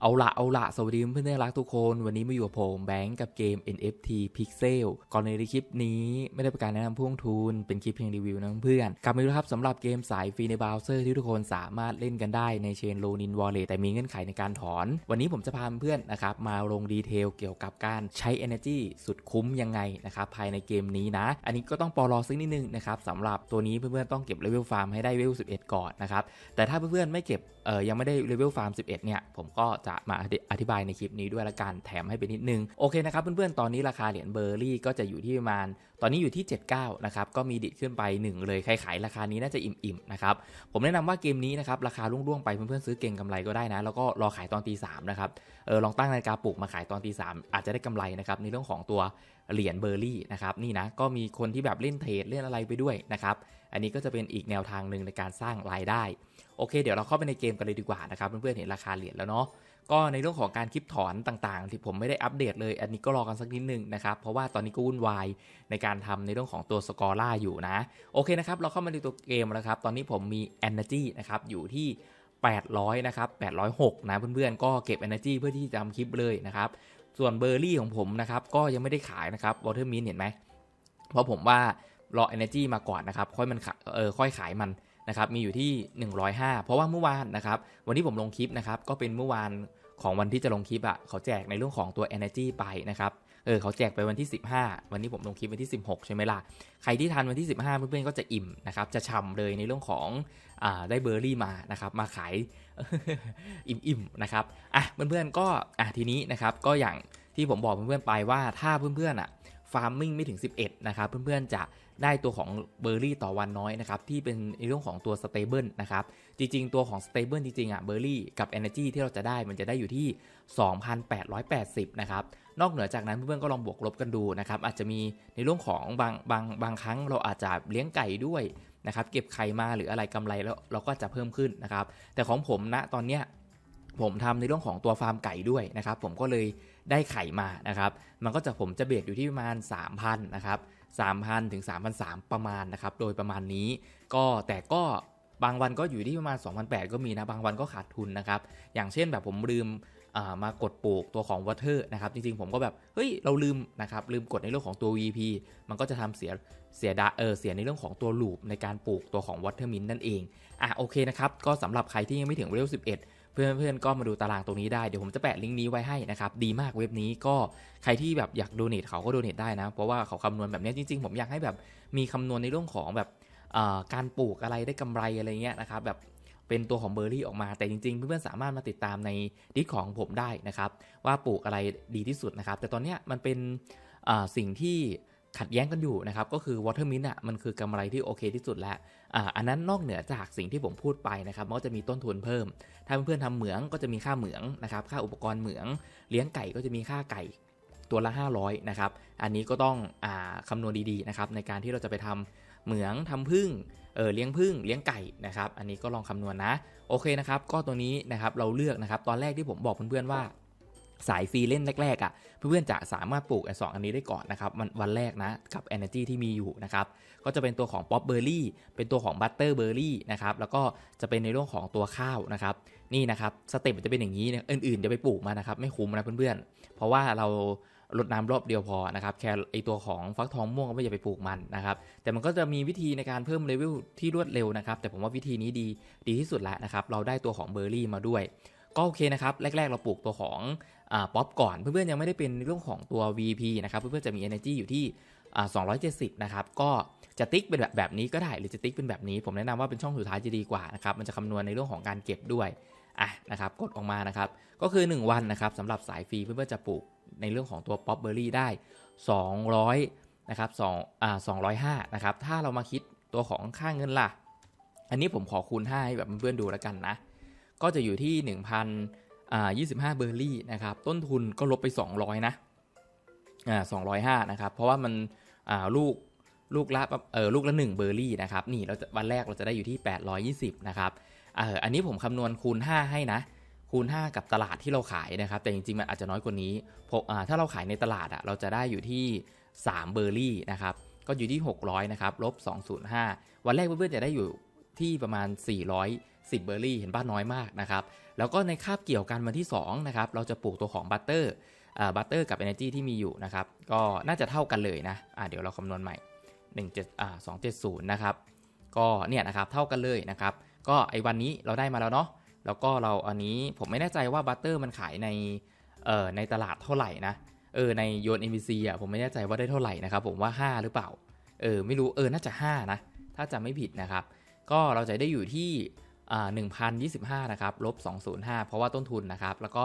เอาละเอาละสวัสดีเพื่อนๆรักทุกคน วันนี้มาอยู่กับผมแบงก์กับเกม NFT Pixel ก่อนในคลิปนี้ไม่ได้เป็นการแนะนำพ่วงทุน เป็นคลิปเพียงรีวิวนะเพื่อนกลับมาดูครับสำหรับเกมสายฟรีในเบราว์เซอร์ที่ทุกคนสามารถเล่นกันได้ในเชนโลนินวอลเล็ตแต่มีเงื่อนไขในการถอน วันนี้ผมจะพาเพื่อนนะครับมาลงดีเทลเกี่ยวกับการใช้ Energy สุดคุ้มยังไงนะครับภายในเกมนี้นะ อันนี้ก็ต้องปอรอสักนิดนึงนะครับสำหรับตัวนี้เพื่อนๆต้องเก็บเลเวลฟาร์มให้ได้เลเวล11 ก่อนนะครับแต่ถ้าเพื่อนๆไม่เก็บเออยังไม่ได้เลเวลฟาร์ม11เนี่ยผมก็จะมาอธิบายในคลิปนี้ด้วยละกันแถมให้ไปนิดนึง โอเคนะครับเพื่อนๆ ตอนนี้ราคาเหรียญเบอร์รี่ก็จะอยู่ที่ประมาณ ตอนนี้อยู่ที่ 79 นะครับ ก็มีดิดขึ้นไป 1 เลยใครขายราคานี้น่าจะอิ่มๆนะครับ ผมแนะนำว่าเกมนี้นะครับราคาร่วงๆไปเพื่อนๆซื้อเก่งกำไรก็ได้นะ แล้วก็รอขายตอนตีสามนะครับ เออลองตั้งนาฬิกาปลุกมาขายตอนตีสามอาจจะได้กำไรนะครับในเรื่องของตัวเหรียญเบอร์รี่นะครับนี่นะก็มีคนที่แบบเล่นเทรดเล่นอะไรไปด้วยนะครับอันนี้ก็จะเป็นอีกแนวทางหนึ่งในการสร้างรายได้ โอเค เดี๋ยวเราเข้าไปในเกมกันเลยดีกว่านะครับ เพื่อนๆเห็นราคาเหรียญแล้วเนาะก็ในเรื่องของการคลิปถอนต่างๆ ที่ผมไม่ได้อัปเดตเลย อันนี้ก็รอกันสักนิดนึงนะครับเพราะว่าตอนนี้ก็วุ่นวายในการทำในเรื่องของตัวสกอร่าอยู่นะ โอเคนะครับ เราเข้ามาในตัวเกมแล้วครับ ตอนนี้ผมมี Energy นะครับอยู่ที่800นะครับ806นะเพื่อนๆ ก็เก็บ Energy เพื่อที่จะทำคลิปเลยนะครับ ส่วนเบอร์รี่ของผมนะครับ ก็ยังไม่ได้ขายนะครับ Watermint เห็นไหมเพราะผมว่ารอ Energy มาก่อนนะครับ ค่อยมันเออค่อยขายมัน นะครับมีอยู่ที่ 105 เพราะว่าเมื่อวานนะครับวันที่ผมลงคลิปนะครับก็เป็นเมื่อวานของวันที่จะลงคลิปอะ่ะเขาแจกในเรื่องของตัว Energy ไปนะครับเออเขาแจกไปวันที่ 15 วันนี้ผมลงคลิปวันที่ 16 ใช่ไหมล่ะ ใครที่ทันวันที่ 15 เพื่อนๆก็จะอิ่มนะครับจะช่ำเลยในเรื่องของอ่าได้เบอร์รี่มานะครับมาขายอิ่มๆนะครับอะเพื่อนๆก็อะทีนี้นะครับก็อย่างที่ผมบอกเพื่อนๆไปว่าถ้าเพื่อนๆอะ ฟาร์มมิ่งไม่ถึง 11 นะครับ เพื่อนๆจะได้ตัวของเบอร์รี่ต่อวันน้อยนะครับ ที่เป็นในเรื่องของตัวสเตเบิลนะครับ จริงๆ ตัวของสเตเบิลจริงๆอะเบอร์รี่กับ Energy ที่เราจะได้มันจะได้อยู่ที่ 2,880 นะครับ นอกเหนือจากนั้นเพื่อนๆก็ลองบวกลบกันดูนะครับ อาจจะมีในเรื่องของบางบางบางครั้งเราอาจจะเลี้ยงไก่ด้วยนะครับ เก็บไข่มาหรืออะไรกำไรแล้วเราก็จะเพิ่มขึ้นนะครับ แต่ของผมนะตอนเนี้ยผมทำในเรื่องของตัวฟาร์มไก่ด้วยนะครับ ผมก็เลย ได้ไข่มานะครับ มันก็จะผมจะเบียดอยู่ที่ประมาณ 3,000นะครับ3,000ถึง3,300ประมาณนะครับ โดยประมาณนี้ ก็แต่ก็บางวันก็อยู่ที่ประมาณ 2,800 ก็มีนะ บางวันก็ขาดทุนนะครับ อย่างเช่นแบบผมลืมมากดปลูกตัวของ Water นะครับ จริงๆ ผมก็แบบ เฮ้ย เราลืมนะครับ ลืมกดในเรื่องของตัว VP มันก็จะทำเสีย เสียดาเออ เสียในเรื่องของตัวลูปในการปลูกตัวของ Watermint นั่นเอง อะ โอเคนะครับ ก็สำหรับใครที่ยังไม่ถึงเลเวล11 เพื่อนๆก็มาดูตารางตรงนี้ได้ เดี๋ยวผมจะแปะลิงก์นี้ไว้ให้นะครับ ดีมากเว็บนี้ก็ใครที่แบบอยากโดเนทเขาก็โดเนทได้นะ เพราะว่าเขาคำนวณแบบนี้จริง ๆ ผมอยากให้แบบมีคำนวณในเรื่องของแบบการปลูกอะไรได้กำไรอะไรเงี้ยนะครับแบบเป็นตัวของเบอร์รี่ออกมาแต่จริงๆ เพื่อนๆสามารถมาติดตามในดิสของผมได้นะครับ ว่าปลูกอะไรดีที่สุดนะครับ แต่ตอนนี้มันเป็นสิ่งที่ ขัดแย้งกันอยู่นะครับก็คือ Watermint อะมันคือกำไรที่โอเคที่สุดแล้วอ่าอันนั้นนอกเหนือจากสิ่งที่ผมพูดไปนะครับมันก็จะมีต้นทุนเพิ่ม ถ้าเพื่อนๆทำเหมืองก็จะมีค่าเหมืองนะครับค่าอุปกรณ์เหมืองเลี้ยงไก่ก็จะมีค่าไก่ตัวละ 500นะครับอันนี้ก็ต้องอ่าคำนวณดีๆนะครับในการที่เราจะไปทำเหมืองทำพึ่งเออเลี้ยงพึ่งเลี้ยงไก่นะครับอันนี้ก็ลองคำนวณนะโอเคนะครับก็ตัวนี้นะครับเราเลือกนะครับตอนแรกที่ผมบอกเพื่อนๆว่า สายฟรีเล่นแรกๆอะ่ะเพื่อนๆจะสามารถปลูกสองอันนี้ได้ก่อนนะครับวันแรกนะกับ Energy ที่มีอยู่นะครับก็จะเป็นตัวของ Pop Berry เป็นตัวของ Butter Berry นะครับแล้วก็จะเป็นในเรื่องของตัวข้าวนะครับนี่นะครับสเต็ปมันจะเป็นอย่างนี้เนี่ยอื่นๆจะไปปลูกมานะครับไม่คุ้มนะเพื่อนๆ เพราะว่าเราลดน้ำรอบเดียวพอนะครับแค่ไอตัวของฟักทองม่วงก็ไม่อย่าไปปลูกมันนะครับแต่มันก็จะมีวิธีในการเพิ่มเลเวลที่รวดเร็วนะครับแต่ผมว่าวิธีนี้ดีดีที่สุดแล้วนะครับเราได้ตัวของเบอร์รี่มาด้วยก็โอเคนะครับ แรก ๆ เราปลูกตัวของ ป๊อปก่อน เพื่อนๆยังไม่ได้เป็นเรื่องของตัว VP นะครับ เพื่อนๆจะมี energy อยู่ที่ 270 นะครับ ก็จะติ๊กเป็นแบบแบบนี้ก็ได้ หรือจะติ๊กเป็นแบบนี้ ผมแนะนำว่าเป็นช่องสุดท้ายจะดีกว่านะครับ มันจะคำนวณในเรื่องของการเก็บด้วย อะนะครับ กดออกมานะครับ ก็คือ 1 วันนะครับสำหรับสายฟรีเพื่อนๆจะปลูกในเรื่องของตัวป๊อปเบอร์รี่ได้ 200 นะครับ2อ่า205 นะครับ ถ้าเรามาคิดตัวของค่าเงินล่ะ อันนี้ผมขอคูณ5ให้แบบเพื่อนๆดูแล้วกันนะ ก็จะอยู่ที่ 1,000 อ่า25 เบอร์รี่นะครับต้นทุนก็ลบไป 200 นะอ่า205 นะครับ เพราะว่ามันอ่าลูกลูกละเออลูกละ 1 เบอร์รี่นะครับนี่เราจะวันแรกเราจะได้อยู่ที่ 820 นะครับเอออันนี้ผมคำนวณคูณ 5 ให้นะคูณ 5 กับตลาดที่เราขายนะครับ แต่จริงๆ มันอาจจะน้อยกว่านี้พอ่าถ้าเราขายในตลาดอะเราจะได้อยู่ที่ 3 เบอร์รี่นะครับก็อยู่ที่ 600 นะครับลบ 205 วันแรกเพื่อนๆจะได้อยู่ที่ประมาณ 410 เบอร์รี่ เห็นบ้าน้อยมากนะครับ แล้วก็ในคาบเกี่ยวกันวันที่2นะครับเราจะปลูกตัวของบัตเตอร์บัตเตอร์กับ Energy ที่มีอยู่นะครับก็น่าจะเท่ากันเลยนะอ่าเดี๋ยวเราคำนวณใหม่17อ่า270นะครับก็เนี่ยนะครับเท่ากันเลยนะครับก็ไอ้วันนี้เราได้มาแล้วเนาะแล้วก็เราอันนี้ผมไม่แน่ใจว่าบัตเตอร์มันขายในเอ่อในตลาดเท่าไหร่นะเออในโยน NBC อะผมไม่แน่ใจว่าได้เท่าไหร่นะครับผมว่า 5 หรือเปล่าเออไม่รู้เออน่าจะ 5 นะ ถ้าจำไม่ผิดนะครับ ก็เราจะได้อยู่ที่ 1,025 นะครับ ลบ 205 เพราะว่าต้นทุนนะครับ แล้วก็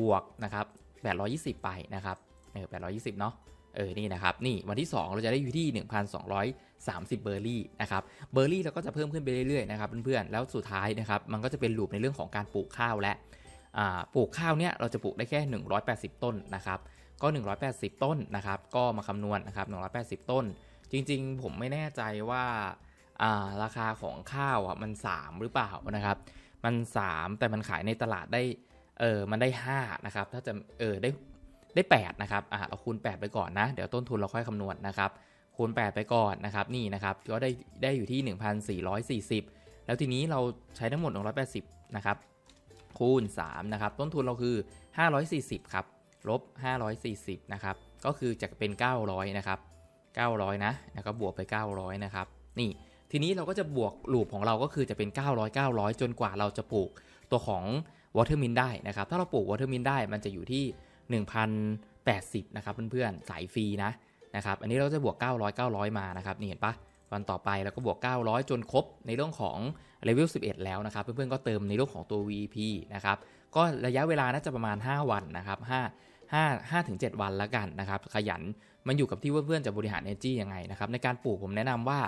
บวกนะครับ 820 ไปนะครับเออ820 เนาะเออ นี่นะครับ นี่วันที่ 2 เราจะได้อยู่ที่ 1,230 เบอร์รี่นะครับ เบอร์รี่เราก็จะเพิ่มขึ้นไปเรื่อยๆนะครับเพื่อนๆ แล้วสุดท้ายนะครับ มันก็จะเป็นลูปในเรื่องของการปลูกข้าวและปลูกข้าวเนี่ยเราจะปลูกได้แค่ 180 ต้นนะครับ ก็ 180 ต้นนะครับ ก็มาคำนวณนะครับ180 ต้น จริงๆ ผมไม่แน่ใจว่า ราคาของข้าวอะมัน 3 หรือเปล่านะครับ มัน 3 แต่มันขายในตลาดได้เออมันได้5นะครับถ้าจะเออได้ได้8นะครับอ่าเอาคูณ 8 ไปก่อนนะ เดี๋ยวต้นทุนเราค่อยคำนวณนะครับคูณ 8 ไปก่อนนะครับนี่นะครับก็ได้ได้อยู่ที่ 1,440 แล้วทีนี้เราใช้ทั้งหมด 180 นะครับ คูณ 3 นะครับ ต้นทุนเราคือ 540 ครับ ลบ 540 นะครับ ก็คือจะเป็น 900 นะครับ 900 นะ แล้วก็บวกไป 900 นะครับ นี่ ทีนี้เราก็จะบวกลูปของเราก็คือจะเป็น 900 900 จนกว่าเราจะปลูกตัวของ watermin ได้นะครับ ถ้าเราปลูก watermin ได้มันจะอยู่ที่ 1,080 นะครับเพื่อนๆ สายฟรีนะนะครับ อันนี้เราจะบวก 900 900 มานะครับ นี่เห็นปะวันต่อไปเราก็บวก 900 จนครบในเรื่องของเลเวล 11 แล้วนะครับ เพื่อนๆ ก็เติมในเรื่องของตัว VP นะครับ ก็ระยะเวลาน่าจะประมาณ 5 วันนะครับ 5 5 5ถึง7วันแล้วกันนะครับ ขยัน มันอยู่กับที่เพื่อนๆจะบริหาร energy ยังไงนะครับในการปลูกผมแนะนำว่า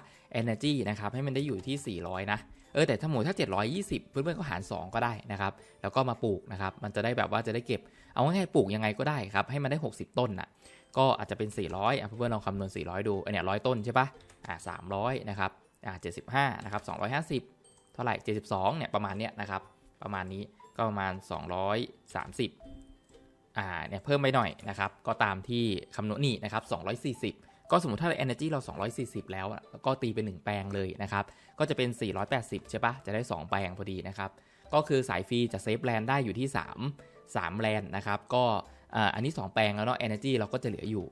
energy นะครับให้มันได้อยู่ที่ 400 นะเออแต่ถ้าหมูถ้า 720 เพื่อนๆก็หาร 2 ก็ได้นะครับแล้วก็มาปลูกนะครับมันจะได้แบบว่าจะได้เก็บเอาง่ายๆปลูกยังไงก็ได้ครับให้มันได้ 60 ต้นน่ะก็อาจจะเป็น 400อะเพื่อนๆลองคำนวณ 400 ดูอันเนี้ย100ต้นใช่ปะอ่า300นะครับอ่า75นะครับ250 เท่าไหร่ 72เนี่ยประมาณเนี้ยนะครับประมาณนี้ก็ประมาณ 230 อ่าเนี่ยเพิ่มไปหน่อยนะครับก็ตามที่คำนวณนี่นะครับ 240ก็สมมติถ้า energy เรา 240 แล้ว ก็ตีเป็น 1 แปลงเลยนะครับ ก็จะเป็น 480 ใช่ปะจะได้ 2 แปลงพอดีนะครับ ก็คือสายฟรีจะเซฟแลนได้อยู่ที่ 3 3แลนนะครับ ก็อ,อันนี้ 2 แปลงแล้วเนาะ energy เราก็จะเหลืออยู่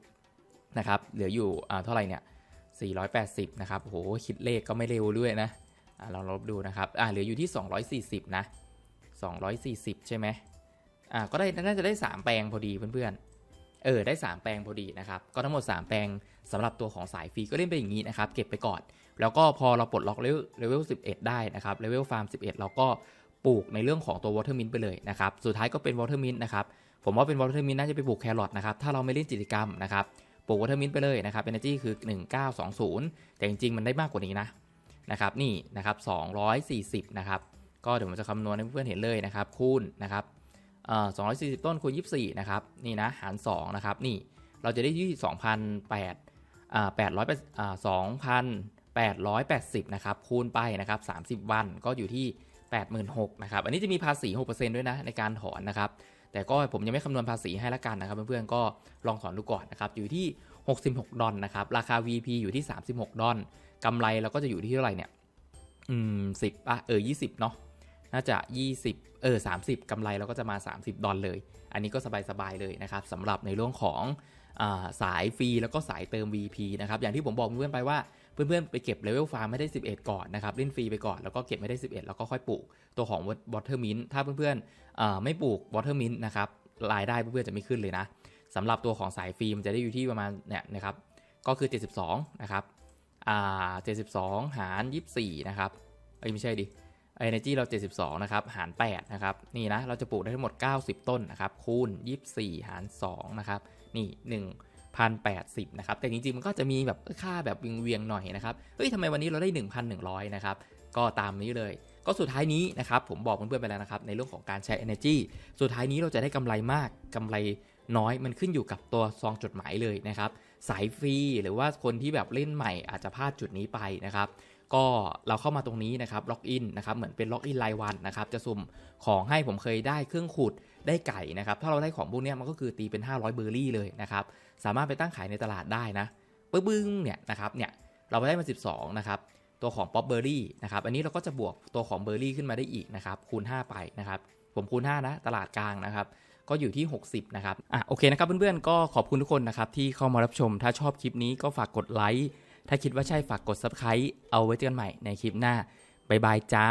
นะครับ เหลืออยู่เท่าไหร่เนี่ย 480 นะครับ โห คิดเลขก็ไม่เร็วด้วยนะอ่าเราลบดูนะครับอ่าเหลืออยู่ที่ 240 นะ 240 ใช่ไหม อ่าก็ได้น่าจะได้ 3 แปลงพอดีเพื่อนๆเออได้ 3 แปลงพอดีนะครับก็ทั้งหมด 3 แปลงสำหรับตัวของสายฟรีก็เล่นไปอย่างนี้นะครับเก็บไปก่อน แล้วก็พอเราปลดล็อกเลเวลเลเวล11 ได้นะครับเลเวลฟาร์ม11 เราก็ปลูกในเรื่องของตัว watermint ไปเลยนะครับสุดท้ายก็เป็น watermint นนะครับผมว่าเป็น watermint น่าจะไปปลูกแครอทนะครับถ้าเราไม่เล่นกิจกรรมนะครับปลูกวอเทอร์มินไปเลยนะครับ Energy คือ 1920 แต่จริงๆมันได้มากกว่านี้นะนะครับนี่นะครับ240นะครับก็เดี๋ยวผมจะคำนวณให้เพื่อนๆเห็นเลยนะครับคูณนะครับ 240 ต้นคูณ 24 นะครับ นี่นะ หาร 2 นะครับ นี่ เราจะได้ที่2,800อ่า800อ่า2,880นะครับ คูณไปนะครับ30วันก็อยู่ที่86,000นะครับ อันนี้จะมีภาษี6%ด้วยนะ ในการถอนนะครับ แต่ก็ผมยังไม่คำนวณภาษีให้ละกันนะครับ เพื่อนๆ ก็ลองถอนดูก่อนนะครับ อยู่ที่66ดอลนะครับ ราคา VP อยู่ที่36ดอลกำไรเราก็จะอยู่ที่เท่าไหร่เนี่ย อืมสิบอะเออ20เนาะ น่าจะ 20 เออ 30กำไรเราก็จะมา 30 ดอลเลย อันนี้ก็สบาย ๆ เลยนะครับสำหรับในเรื่องของอสายฟรีแล้วก็สายเติม VP นะครับ อย่างที่ผมบอกเพื่อนๆไปว่าเพื่อนๆไปเก็บเลเวลฟาร์มไม่ได้ 11 ก่อนนะครับเล่นฟรีไปก่อนแล้วก็เก็บไม่ได้ 11 แล้วก็ค่อยปลูกตัวของ Watermint ถ้าเพื่อนๆไม่ปลูก Watermint นะครับรายได้เพื่อนๆจะไม่ขึ้นเลยนะสำหรับตัวของสายฟรีมันจะได้อยู่ที่ประมาณเนี่ยนะครับก็คือ 72 นะครับอ่า72 หาร 24 นะครับเอ้ยไม่ใช่ดิ Energy เรา 72 นะครับ หาร 8 นะครับ นี่นะ เราจะปลูกได้ทั้งหมด 90 ต้นนะครับ คูณ 24 หาร 2 นะครับ นี่ 1,080 นะครับ แต่จริงๆ มันก็จะมีแบบค่าแบบเวียงๆหน่อยนะครับ เฮ้ยทำไมวันนี้เราได้ 1,100 นะครับ ก็ตามนี้เลย ก็สุดท้ายนี้นะครับ ผมบอกเพื่อนๆไปแล้วนะครับ ในเรื่องของการใช้ Energy สุดท้ายนี้เราจะได้กำไรมากกำไรน้อย มันขึ้นอยู่กับตัวซองจดหมายเลยนะครับ สายฟรีหรือว่าคนที่แบบเล่นใหม่อาจจะพลาดจุดนี้ไปนะครับ ก็เราเข้ามาตรงนี้นะครับล็อกอินนะครับเหมือนเป็นล็อกอินรายวันนะครับจะสุ่มของให้ผมเคยได้เครื่องขุดได้ไก่นะครับถ้าเราได้ของพวกนี้มันก็คือตีเป็น 500 เบอร์รี่เลยนะครับสามารถไปตั้งขายในตลาดได้นะปึ๊บบึ้งเนี่ยนะครับเนี่ยเราไปได้มา 12นะครับตัวของป๊อปเบอร์รี่นะครับอันนี้เราก็จะบวกตัวของเบอร์รี่ขึ้นมาได้อีกนะครับคูณ 5 ไปนะครับผมคูณ 5 นะ ตลาดกลางนะครับก็อยู่ที่ 60 นะครับ อะ โอเคนะครับเพื่อนๆ ก็ขอบคุณทุกคนนะครับที่เข้ามารับชม ถ้าชอบคลิปนี้ก็ฝากกดไลค์ ถ้าคิดว่าใช่ฝากกด subscribe เอาไว้เจอกันใหม่ในคลิปหน้า บ๊ายบายจ้า